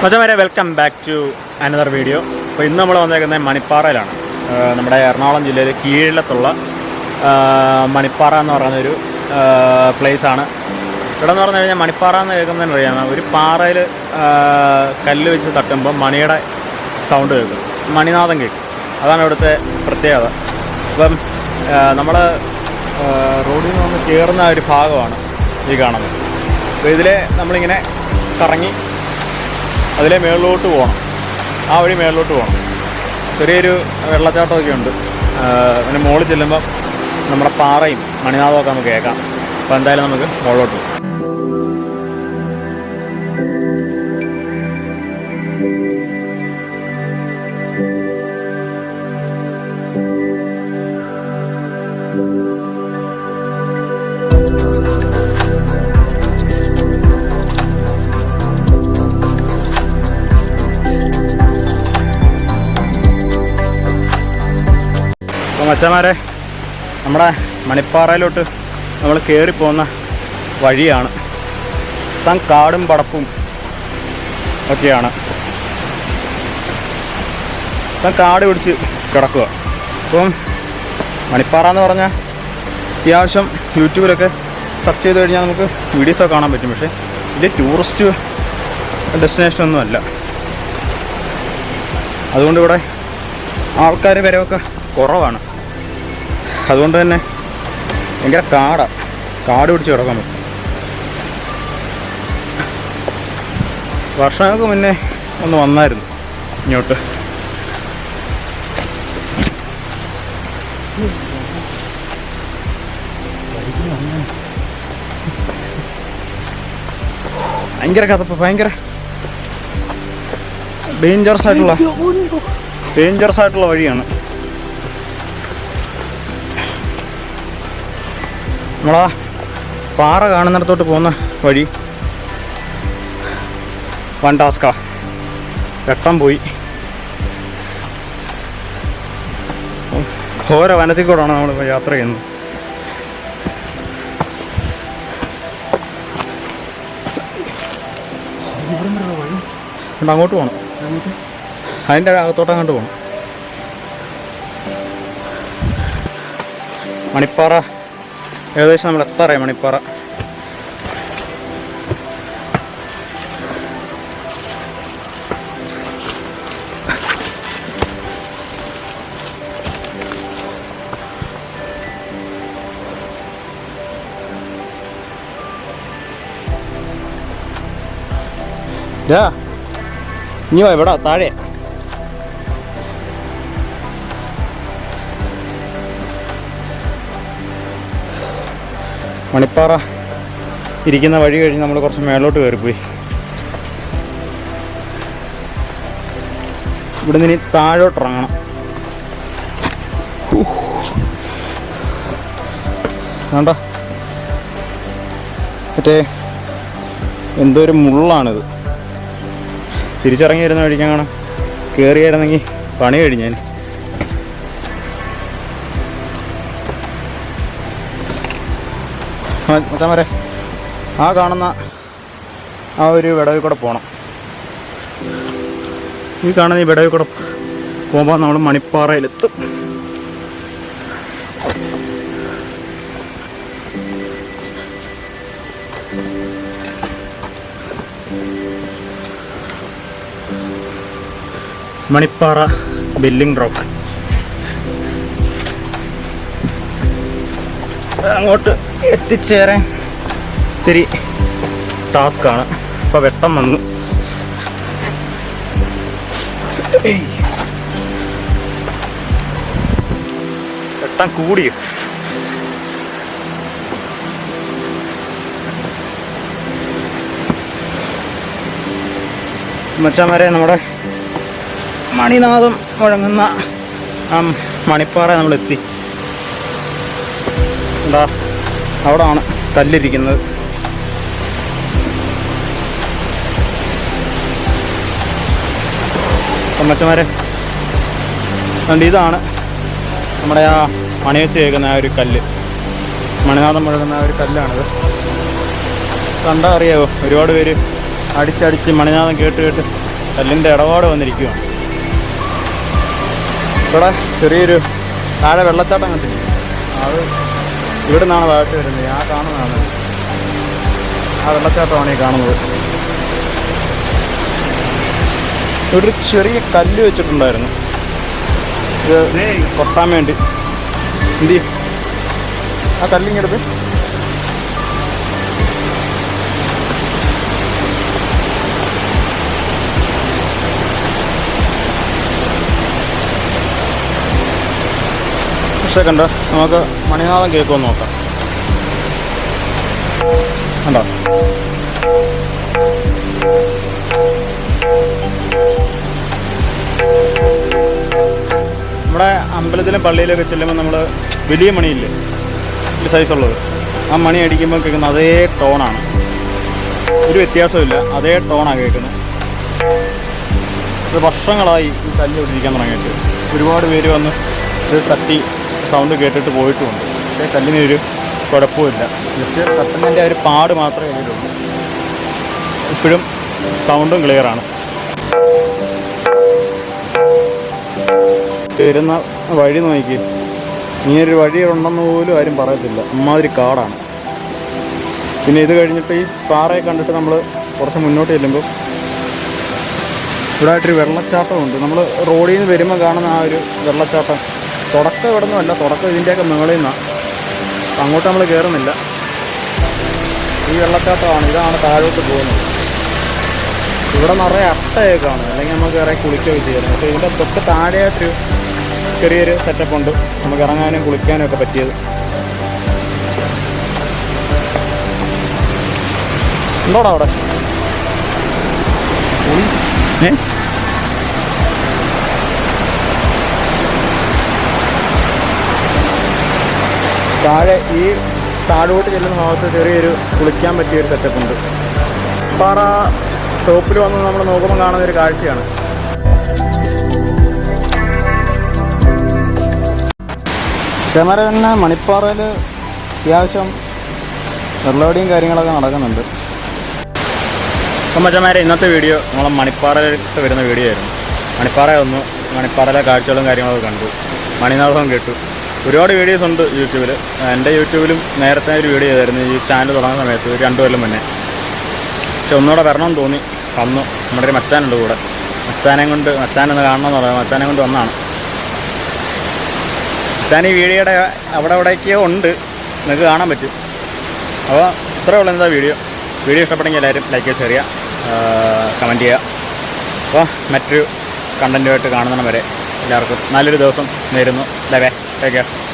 മച്ചമാരെ welcome back to another video അപ്പോൾ ഇന്ന് നമ്മൾ വന്നേക്കുന്നത് മണിപ്പാറയിലാണ്. നമ്മുടെ എറണാകുളം ജില്ലയിലെ കീഴിലത്തുള്ള മണിപ്പാറ എന്ന് പറയുന്ന ഒരു പ്ലേസ് ആണ്. ഇവിടെ എന്ന് പറഞ്ഞു കഴിഞ്ഞാൽ മണിപ്പാറ എന്ന് കേൾക്കുന്നതിന് അറിയാം ഒരു പാറയിൽ കല്ല് വെച്ച് തട്ടുമ്പോൾ മണിയുടെ സൗണ്ട് കേൾക്കും. മണിനാഥം കേൾക്കും. അതാണ് ഇവിടുത്തെ പ്രത്യേകത. അപ്പം നമ്മൾ റോഡിൽ നിന്ന് കയറുന്ന ഒരു ഭാഗമാണ് ഈ കാണുന്നത്. അപ്പോൾ ഇതിലെ നമ്മളിങ്ങനെ കറങ്ങി അതിലെ മേളിലോട്ട് പോകണം. ആ വഴി മേളിലോട്ട് പോകണം. ചെറിയൊരു വെള്ളച്ചാട്ടമൊക്കെ ഉണ്ട്. പിന്നെ മുകളിൽ ചെല്ലുമ്പം നമ്മുടെ പാറയും മണിനാഥമൊക്കെ നമുക്ക് കേൾക്കാം. അപ്പോൾ എന്തായാലും നമുക്ക് മുകളിലോട്ട് പോകാം. മച്ചന്മാരെ നമ്മുടെ മണിപ്പാറയിലോട്ട് നമ്മൾ കയറി പോകുന്ന വഴിയാണ്. താൻ കാടും പടപ്പും ഒക്കെയാണ്. താൻ കാട് പിടിച്ച് കിടക്കുക. അപ്പം മണിപ്പാറ എന്ന് പറഞ്ഞാൽ അത്യാവശ്യം യൂട്യൂബിലൊക്കെ സെർച്ച് ചെയ്ത് കഴിഞ്ഞാൽ നമുക്ക് വീഡിയോസൊക്കെ കാണാൻ പറ്റും. പക്ഷേ ഇത് ടൂറിസ്റ്റ് ഡെസ്റ്റിനേഷൻ അല്ല. അതുകൊണ്ട് ഇവിടെ ആൾക്കാർ വരവൊക്കെ കുറവാണ്. അതുകൊണ്ട് തന്നെ ഭയങ്കര കാടാണ് കാട് പിടിച്ച് കിടക്കാൻ പറ്റും. വർഷങ്ങൾക്ക് മുന്നേ ഒന്ന് വന്നായിരുന്നു ഇങ്ങോട്ട്. ഭയങ്കര കഥപ്പ് ഭയങ്കര ഡേഞ്ചറസ് ആയിട്ടുള്ള ഡേഞ്ചറസ് ആയിട്ടുള്ള വഴിയാണ്. നമ്മളാ പാറ കാണുന്നിടത്തോട്ട് പോകുന്ന വഴി. വൺ ടാസ്കാ വെട്ടം പോയി. ഘോര വനത്തിൽ കൂടാണ് നമ്മൾ യാത്ര ചെയ്യുന്നത്. അങ്ങോട്ട് പോകണം അതിന്റെ അകത്തോട്ട് അങ്ങോട്ട് പോകണം മണിപ്പാറ ഏകദേശം നമ്മൾ എത്ര മണിപ്പാറ? ഇനി വാ ഇവിടെ താഴെ. മണിപ്പാറ ഇരിക്കുന്ന വഴി കഴിഞ്ഞ് നമ്മൾ കുറച്ച് മേലോട്ട് കയറിപ്പോയി. ഇവിടെ നിന്ന് ഇനി താഴോട്ട് ഇറങ്ങണം. വേണ്ട മറ്റേ എന്തോ ഒരു മുള്ളാണിത്. തിരിച്ചിറങ്ങി വരുന്ന വഴിക്കാണ് കാണാം കയറിയായിരുന്നെങ്കിൽ പണി കഴിഞ്ഞാൽ മച്ചാൻ വരെ ആ കാണുന്ന ആ ഒരു വിടവിൽ കൂടെ പോകണം ഈ കാണുന്ന ഈ വിടവിൽ കൂടെ പോകുമ്പോൾ നമ്മൾ മണിപ്പാറയിലെത്തും. മണിപ്പാറ ബില്ലിംഗ് റോക്ക് അങ്ങോട്ട് എത്തിച്ചേരാൻ ഇത്തിരി ടാസ്ക്കാണ്. ഇപ്പോൾ വെട്ടം വന്നു. വെട്ടം കൂടിയോ മച്ചാമാരെ നമ്മുടെ മണിനാഥം മുഴങ്ങുന്ന മണിപ്പാറ നമ്മൾ എത്തി എന്താ അവിടാണ് കല്ലിരിക്കുന്നത്. അമ്മച്ചമാരെ അതുകൊണ്ട് ഇതാണ് നമ്മുടെ ആ മണി വെച്ച് കേൾക്കുന്ന ആ ഒരു കല്ല്. മണിനാഥം മുഴങ്ങുന്ന ആ ഒരു കല്ലാണിത്. കണ്ടാൽ അറിയാവോ ഒരുപാട് പേര് അടിച്ചടിച്ച് മണിനാഥം കേട്ട് കേട്ട് കല്ലിന്റെ ഇടപാട് വന്നിരിക്കുകയാണ് ഇവിടെ ചെറിയൊരു താഴെ വെള്ളച്ചാട്ടം കണ്ടില്ലേ? അത് ഇവിടെ നിന്നാണ് താഴ്ച വരുന്നത്. ആ കാണുന്നതാണ്. ആ വെള്ളച്ചാട്ടമാണ് ഈ കാണുന്നത്. ഇവിടെ ഒരു ചെറിയ കല്ല് വെച്ചിട്ടുണ്ടായിരുന്നു. ഇത് കൊട്ടാൻ വേണ്ടി. എന്ത് ചെയ്യും? ആ കല്ലിങ്ങെടുത്ത് കണ്ടോ നമുക്ക് മണിനാഥം കേൾക്കുമെന്ന് നോക്കാം. കണ്ടോ? നമ്മുടെ അമ്പലത്തിലും പള്ളിയിലൊക്കെ ചെല്ലുമ്പോൾ നമ്മൾ വലിയ മണിയില്ലേ? ഈ സൈസുള്ളത് ആ മണി അടിക്കുമ്പോൾ കേൾക്കുന്ന അതേ ടോണാണ് ഒരു വ്യത്യാസമില്ല അതേ ടോണാണ് കേൾക്കുന്നത്. വർഷങ്ങളായി ഈ കല്ല് പിടിക്കാൻ തുടങ്ങിയിട്ട്. ഒരുപാട് പേര് വന്ന് ഇത് തട്ടി സൗണ്ട് കേട്ടിട്ട് പോയിട്ടുമുണ്ട് പക്ഷേ കല്ലിന് ഒരു കുഴപ്പമില്ല ജസ്റ്റ് കത്തലിന്റെ ഒരു പാട് മാത്രമേ അതിലുള്ളൂ ഇപ്പോഴും സൗണ്ടും ക്ലിയറാണ് വരുന്ന വഴി നോക്കി. ഇങ്ങനൊരു വഴി ഉണ്ടെന്ന് പോലും ആരും പറയത്തില്ല. അമ്മാതിരി കാടാണ്. പിന്നെ ഇത് കഴിഞ്ഞിട്ട് ഈ പാറയെ കണ്ടിട്ട് നമ്മൾ കുറച്ച് മുന്നോട്ട് ചെല്ലുമ്പോൾ ഇവിടെ ആയിട്ടൊരു വെള്ളച്ചാട്ടമുണ്ട്. നമ്മൾ റോഡിൽ നിന്ന് വരുമ്പോൾ കാണുന്ന ആ ഒരു വെള്ളച്ചാട്ടം തുടക്കം ഇവിടെ നിന്നല്ല തുടക്കം ഇതിന്റെയൊക്കെ മുകളിൽ നിന്നാണ് അങ്ങോട്ട് നമ്മൾ കയറുന്നില്ല ഈ വെള്ളച്ചാട്ടമാണ് ഇതാണ് താഴോട്ട് പോകുന്നത്. ഇവിടെ നിറയെ അട്ടയൊക്കെയാണ് അല്ലെങ്കിൽ നമുക്ക് ഇറങ്ങി കുളിക്കുകയൊക്കെ ചെയ്യുന്നത് പക്ഷേ ഇതിന്റെ തൊട്ട് താഴെയായിട്ടൊരു ചെറിയൊരു സെറ്റപ്പ് ഉണ്ട്. നമുക്ക് ഇറങ്ങാനും കുളിക്കാനും ഒക്കെ പറ്റിയത്. ഉണ്ടോടാ അവിടെ? ഏ? താഴെ ഈ താഴോട്ട് ചെല്ലുന്ന ഭാഗത്ത് ചെറിയൊരു കുളിക്കാൻ പറ്റിയ ഒരു സെറ്റപ്പ് ഉണ്ട്. പാറ ടോപ്പിൽ വന്ന് നമ്മൾ നോക്കുമ്പോൾ കാണുന്ന ഒരു കാഴ്ചയാണ്. ക്യാമറ തന്നെ മണിപ്പാറയിൽ അത്യാവശ്യം വെള്ളവടിയും കാര്യങ്ങളൊക്കെ നടക്കുന്നുണ്ട്. മച്ചമാരെ ഇന്നത്തെ വീഡിയോ നമ്മളെ മണിപ്പാറയിലേക്ക് വരുന്ന വീഡിയോ ആയിരുന്നു. മണിപ്പാറ വന്നു മണിപ്പാറയിലെ കാഴ്ചകളും കാര്യങ്ങളൊക്കെ കണ്ടു. മണിനാഥവും കേട്ടു. ഒരുപാട് വീഡിയോസ് ഉണ്ട് യൂട്യൂബിൽ എന്റെ യൂട്യൂബിലും നേരത്തെ ഒരു വീഡിയോ ചെയ്തായിരുന്നു. ഈ ചാനൽ തുടങ്ങുന്ന സമയത്ത് ഒരു രണ്ടു കൊല്ലം മുന്നേ. പക്ഷെ ഒന്നുകൂടെ വരണമെന്ന് തോന്നി. വന്നു. നമ്മുടെ ഒരു മച്ചാനുണ്ട് കൂടെ. മച്ചാനെ കൊണ്ട് മച്ചാനെന്ന് കാണണമെന്ന് പറയാം മച്ചാനെ കൊണ്ട് വന്നാണ്. മച്ചാൻ ഈ വീഡിയോയുടെ അവിടെ അവിടേക്കോ ഉണ്ട്. നിങ്ങൾക്ക് കാണാൻ പറ്റും. അപ്പോൾ ഇത്രേ ഉള്ളൂ എന്താ വീഡിയോ വീഡിയോ ഇഷ്ടപ്പെട്ടെങ്കിൽ എല്ലാവരും ലൈക്ക് ഷെയർ ചെയ്യുക. കമന്റ് ചെയ്യുക. അപ്പോൾ മറ്റൊരു കണ്ടന്റുമായിട്ട് കാണുന്നതിന് വരെ എല്ലാവർക്കും നല്ലൊരു ദിവസം നേരുന്നു. ബൈ. There you go.